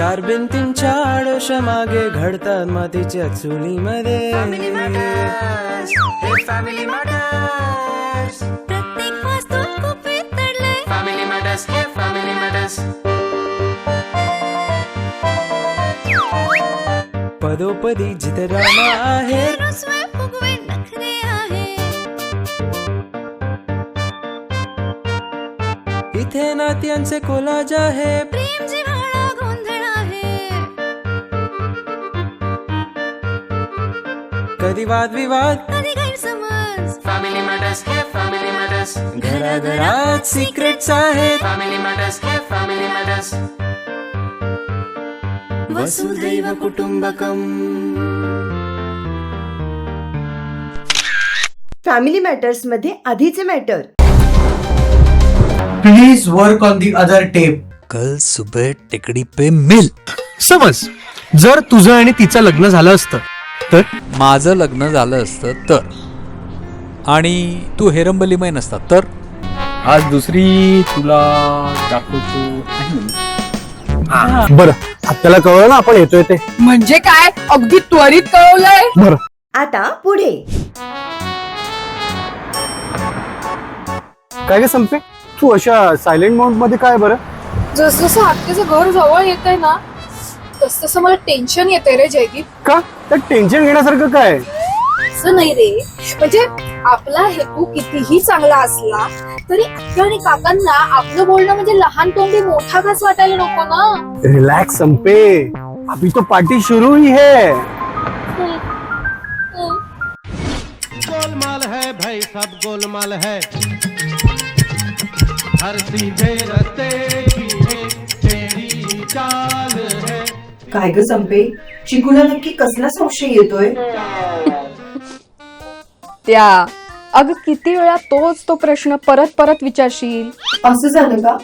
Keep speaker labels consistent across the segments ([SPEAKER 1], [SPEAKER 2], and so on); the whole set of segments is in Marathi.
[SPEAKER 1] चार भिंतींच्या आडोश मागे घडतात मातीच्या चुलीमध्ये. पदोपदी जिथे रामा आहे.
[SPEAKER 2] रुसवे फुगवे नखरे आहे.
[SPEAKER 1] इथे नात्यांचे कोलाज आहे. कधी वादविवाद
[SPEAKER 2] कधी गैरसमज.
[SPEAKER 1] फॅमिली मॅटर्स हे फॅमिली मॅटर्स घराघरात सिक्रेट्स आहेत. फॅमिली मॅटर्स हे फॅमिली मॅटर्स वसुधैव कुटुंबकम.
[SPEAKER 3] फॅमिली मॅटर्समध्ये आधीचे matter
[SPEAKER 4] please work on the other tape
[SPEAKER 5] कल सुबह टेकडी पे मिल
[SPEAKER 6] समज जर तुझं आणि तिचं लग्न झालं असतं तर
[SPEAKER 5] माझं लग्न झालं असतं तर. आणि तू हेरंबलीमय नसता तर?
[SPEAKER 6] आज दुसरी तुला दाखवतो बरं आपल्याला कळलं ना आपण येतोय ते.
[SPEAKER 7] म्हणजे काय? अगदी त्वरित कळवलंय.
[SPEAKER 6] बरं.
[SPEAKER 3] आता पुढे.
[SPEAKER 6] काय काय संपे? तू अशा सायलेंट मोडमध्ये काय बरं?
[SPEAKER 7] जसजसं हत्तीचं घर जवळ येत आहे ना तस तसं मला टेन्शन येते रे जयदीप.
[SPEAKER 6] का? तर टेन्शन घेण्यासारखं काय?
[SPEAKER 7] असं नाही रे. म्हणजे आपला हेतू कितीही चांगला असला तरी आत्या आणि काकांना आपलं बोलणं म्हणजे लहान तोंडी मोठा घास वाटायला नको ना.
[SPEAKER 6] रिलॅक्स संपे. अभी तो पार्टी शुरू ही है.
[SPEAKER 8] गोलमाल है भाई सब गोलमाल है। हर सीधे रस्ते की एक तेरी चाल। है
[SPEAKER 3] काय ग संपे? चिकूला नक्की कसला संशय येतोय?
[SPEAKER 9] त्या अगं किती वेळा तोच तो प्रश्न परत परत विचारशील?
[SPEAKER 3] असं झालं का?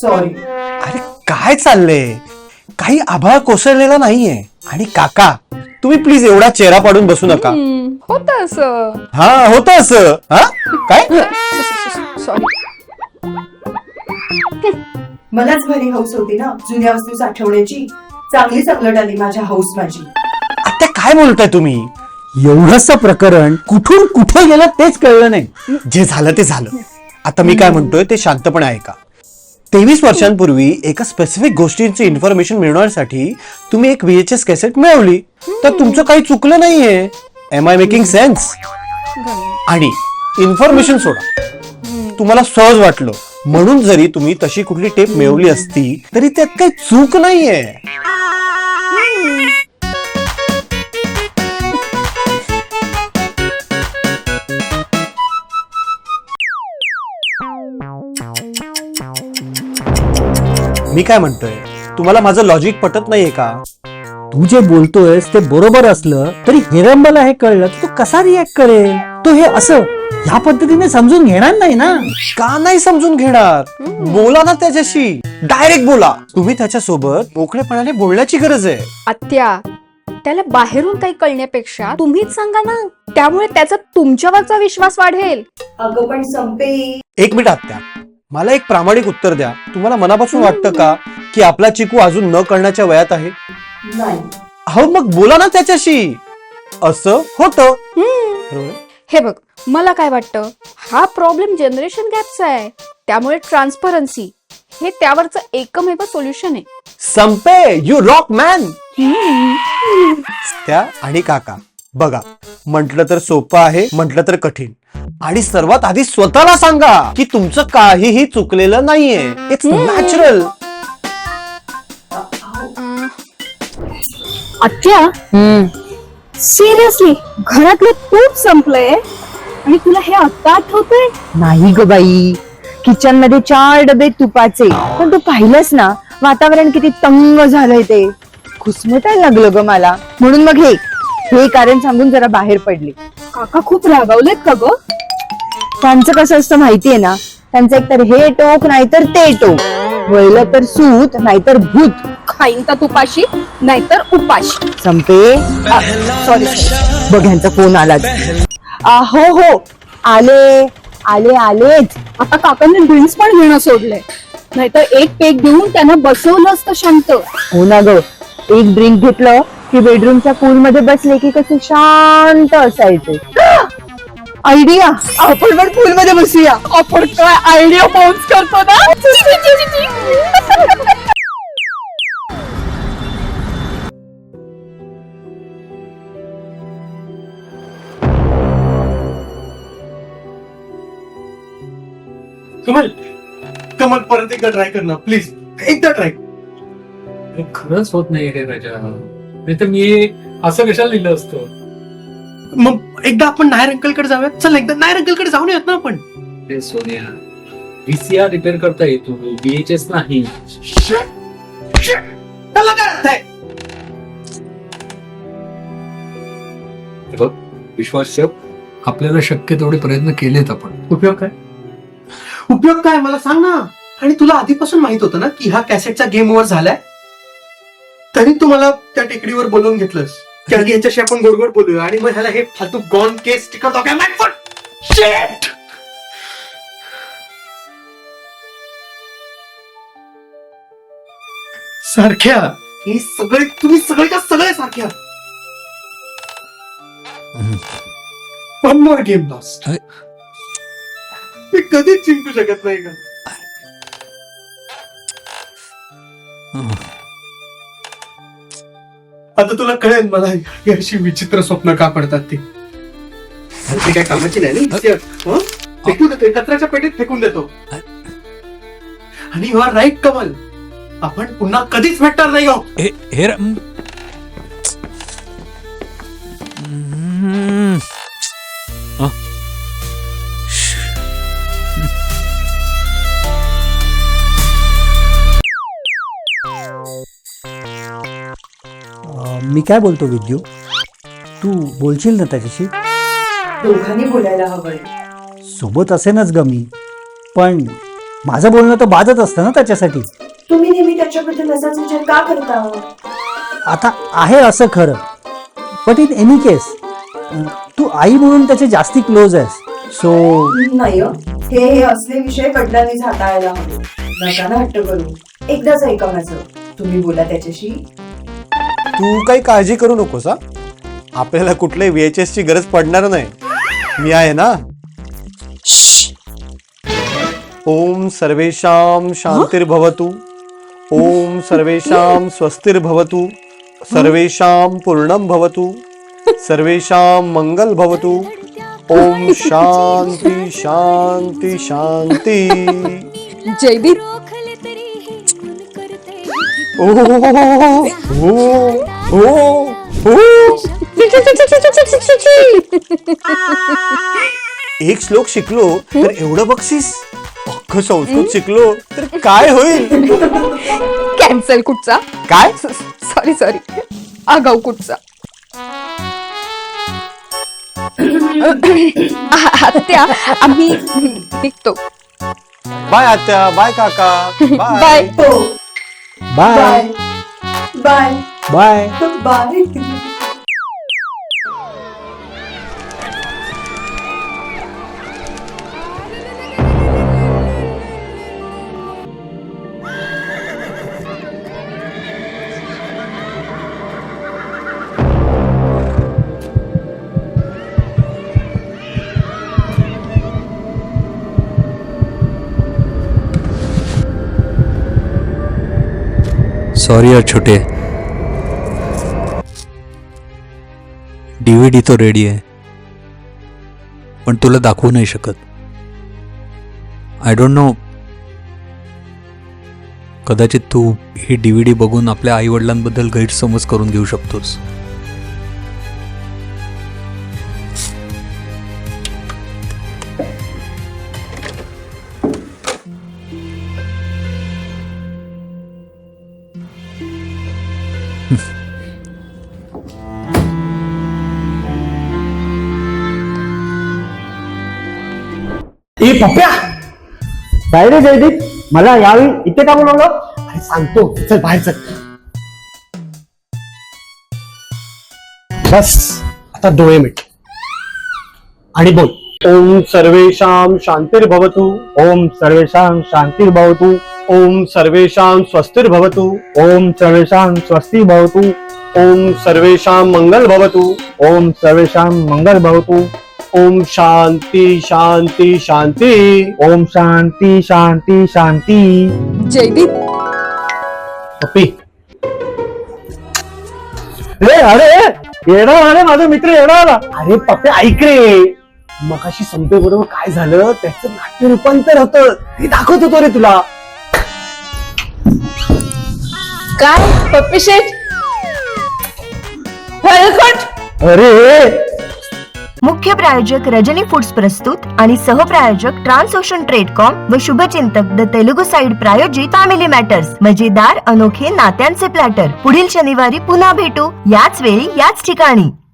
[SPEAKER 3] सॉरी
[SPEAKER 4] अरे काय चाललंय? काही आभाळ कोसळलेला नाहीये. आणि काका तुम्ही प्लीज एवढा चेहरा पाडून बसू नका.
[SPEAKER 9] होत असं.
[SPEAKER 4] हा होत असं. हा? काय?
[SPEAKER 9] सॉरी
[SPEAKER 3] मलाच भारी हाऊस होती ना जुन्या वस्तू साठवण्याची चांगली संकट आली माझ्या हाऊस माझी.
[SPEAKER 4] आता काय बोलताय तुम्ही? एवढंच प्रकरण कुठून कुठे गेलं तेच कळलं नाही. जे झालं ते झालं. आता मी काय म्हणतोय ते शांतपणे ऐका. तेवीस वर्षांपूर्वी एका स्पेसिफिक गोष्टींची इन्फॉर्मेशन मिळवण्यासाठी तुम्ही एक व्हीएचएस कॅसेट मिळवली. तर तुमचं काही चुकलं नाहीये. एम आय मेकिंग सेन्स आणि इन्फॉर्मेशन सोडा. तुम्हाला सहज वाटलं. म्हणून जरी तुम्ही तशी कुठली टेप मिळवली असती तरी त्यात काही चूक नाहीये. मी काय म्हणतोय? तुम्हाला माझं लॉजिक पटत नाहीये का?
[SPEAKER 10] तू जे बोलतोयस ते बरोबर असलं तरी हिरंबला हे कळलं की तो कसा रिॲक्ट करेल? तो हे असं ह्या पद्धतीने समजून घेणार नाही ना?
[SPEAKER 4] का नाही समजून घेणार? बोला ना त्याच्याशी. डायरेक्ट बोला. तुम्ही त्याच्यासोबत मोकळेपणाने बोलण्याची गरज आहे.
[SPEAKER 9] आत्या त्याला बाहेरून काही कळण्यापेक्षा तुम्हीच सांगा ना. त्यामुळे त्याचा तुमच्यावरचा विश्वास वाढेल.
[SPEAKER 3] अगं पण संपे.
[SPEAKER 4] एक मिनिट आत्या. मला एक प्रामाणिक उत्तर द्या. तुम्हाला मनापासून वाटतं का की आपला चिकू अजून न कळण्याच्या वयात आहे?
[SPEAKER 3] नाही.
[SPEAKER 4] हो मग बोला ना त्याच्याशी. असं होतं. बरोबर?
[SPEAKER 9] हे बघ मला काय वाटतं हा प्रॉब्लेम जनरेशन गॅपचा आहे. त्यामुळे ट्रान्सपरन्सी हे त्यावरचं एकमेव सोल्युशन आहे.
[SPEAKER 4] संपे यू रॉक मॅन त्या आणि काका बघा म्हटलं तर सोपं आहे म्हटलं तर कठीण. आणि सर्वात आधी स्वतःला सांगा की तुमचं काहीही चुकलेलं नाहीये. इट्स नॅचरल
[SPEAKER 7] आत्या? सिरियसली घरातलं तूप संपलंय? आणि तुला हे आत्ता आठवतंय?
[SPEAKER 11] नाही ग बाई. किचनमध्ये चार डबे तुपाचे. पण तू पाहिलंस ना वातावरण किती तंग झालंय ते. खुसमटायला लागलं ग मला. म्हणून मग हे हे कारण सांगून जरा बाहेर पडले.
[SPEAKER 7] काका खूप रागावलेत का ग?
[SPEAKER 11] त्यांचं कसं असतं माहितीये ना? त्यांचं एकतर हे टोक नाहीतर ते टोक. वळलं तर सूत नाहीतर भूत.
[SPEAKER 7] खाईन का तुपाशी नाहीतर उपाशी.
[SPEAKER 11] संपे. सॉरी बघ ह्यांचा फोन आला हो हो. आले आले आलेच.
[SPEAKER 7] आता काकांनी ड्रिंक्स पण घेणं सोडलंय. नाहीतर एक पेक देऊन त्यांना बसवलं असतं शांत.
[SPEAKER 11] हो ना ग. एक ड्रिंक घेतलं की बेडरूमच्या पूल मध्ये बसले की कसे शांत असायचे. आयडिया? आपण पण पूल मध्ये बसूया.
[SPEAKER 7] आपण काय आयडिया बाउन्स करतो ना?
[SPEAKER 6] कमल कमल परत एकदा ट्राय कर ना प्लीज एकदा ट्राय
[SPEAKER 5] खरंच होत नाही रे राजा. नाही तर मी असं कशाला लिहिलं असतं?
[SPEAKER 6] मग एकदा आपण नायर अंकलकडे जाऊयात. चल एकदा नायर अंकलकडे जाऊन येत ना आपण.
[SPEAKER 5] रे सोनिया व्हीसीआर रिपेअर करता येतो बीएचएस नाही.
[SPEAKER 6] त्याला काय अर्थ आहे?
[SPEAKER 5] हे बघ विश्वास ठेव. आपल्याला शक्य तेवढे प्रयत्न केलेत आपण.
[SPEAKER 6] उपयोग काय? उपयोग काय? मला सांग ना. आणि तुला आधीपासून माहीत होतं ना की हा कॅसेटचा गेम ओव्हर झालाय? तरी तू मला त्या टेकडीवर बोलवून घेतलंस. की आधी यांच्याशी आपण गोड गोड बोलूया. आणि मग ह्याला हे फालतू गॉन केस स्टिकर दाखवा शेट सारख्या. हे सगळे तुम्ही सगळे का सगळे सारख्या. One more game lost. मी कधीच जिंकू शकत नाही का? आता तुला कळेल मला ही अशी विचित्र स्वप्न का पडतात ती काय कामाची नाही ना इथे, हं? फेकून देतो कचऱ्याच्या पेटीत फेकून देतो आणि यू आर राईट कमल आपण पुन्हा कधीच भेटणार नाही हो
[SPEAKER 5] हे हे र-.
[SPEAKER 10] मी काय बोलतो विद्यू? तू बोलशील ना त्याच्याशी?
[SPEAKER 3] दोघांनी बोलायला हवंय
[SPEAKER 10] सोबत असेनच ग मी. पण माझं बोलणं तर बाधत असतं ना त्याच्यासाठी.
[SPEAKER 3] तुम्ही नेहमी त्याच्याबद्दल असाच विचार का करता
[SPEAKER 10] आता आहे असं खरं. बट इन एनी केस तू आई म्हणून त्याचे जास्ती क्लोज आहेस. सो
[SPEAKER 3] नाही हं. हे हे असले विषय वडिलांनीच हाताळायला हवे. नकाना हट्ट करू. एकदाच ऐका माझं. तुम्ही बोला त्याच्याशी.
[SPEAKER 4] तू काही काळजी करू नकोस हा. आपल्याला कुठल्याही VHS ची गरज पडणार नाही. मी आहे ना? ओम सर्वेशाम शांतिर्भवतु. ओम सर्वेशाम स्वस्तिर्भवतु. सर्वेशाम पूर्णम भवतु. सर्वेशाम मंगल भवतु. ओम शांती शांती शांती.
[SPEAKER 9] जयदीप
[SPEAKER 4] एक श्लोक शिकलो तर एवढं बक्षीस? अख्खं संस्कृत शिकलो तर काय होईल?
[SPEAKER 9] कॅन्सल कुठचा?
[SPEAKER 4] काय?
[SPEAKER 9] सॉरी सॉरी आगाऊ कुठचा? आत्या आम्ही निघतो.
[SPEAKER 4] बाय आत्या बाय काका
[SPEAKER 9] bye.
[SPEAKER 10] Bye.
[SPEAKER 3] Bye bye
[SPEAKER 10] bye
[SPEAKER 3] bye
[SPEAKER 5] sorry यार छोटे। डीव्हीडी तो रेडी आहे. पण तुला दाखवू नाही शकत. आय डोंट नो कदाचित तू ही डीव्हीडी बघून आपल्या आईवडिलांबद्दल गैरसमज करून घेऊ शकतोस.
[SPEAKER 6] ए पप्प्या!
[SPEAKER 10] काय रे जयदीप. मला यावेळी इथे का बोलवलं?
[SPEAKER 6] अरे सांगतो. चल बाहेर चल. बस. आता डोळे मिट. आणि बोल. ओम सर्वेशाम शांतिर्भवतु. ओम सर्वेशाम शांतिर्भवतु.
[SPEAKER 12] ओम सर्वेषां स्वस्तिर्भवतु।
[SPEAKER 13] ओम सर्वेषां स्वस्ति भवतु
[SPEAKER 12] ओम सर्वेषां मंगल भवतु
[SPEAKER 13] ओम सर्वेषां मंगल भवतु
[SPEAKER 12] ओम शांती शांती शांती
[SPEAKER 13] ओम शांती शांती शांती
[SPEAKER 9] जयदीप
[SPEAKER 12] पप्पी।
[SPEAKER 13] ए अरे येडा आले माझा मित्र आला.
[SPEAKER 12] अरे पप्पे ऐक रे. मगाशी संपे बरोबर काय झालं? त्याचं नाट्य रूपांतर होतं. हे दाखवत होतो रे तुला.
[SPEAKER 14] काय? पप्पी शेठ?
[SPEAKER 13] अरे!
[SPEAKER 15] मुख्य प्रायोजक रजनी फूड्स प्रस्तुत आणि सहप्रायोजक ट्रान्स ओशन ट्रेडकॉम व शुभचिंतक द तेलुगू साइड प्रायोजित फॅमिली मॅटर्स मजेदार अनोखे नात्यांचे प्लॅटर. पुढील शनिवारी पुन्हा भेटू. याच वेळी याच ठिकाणी.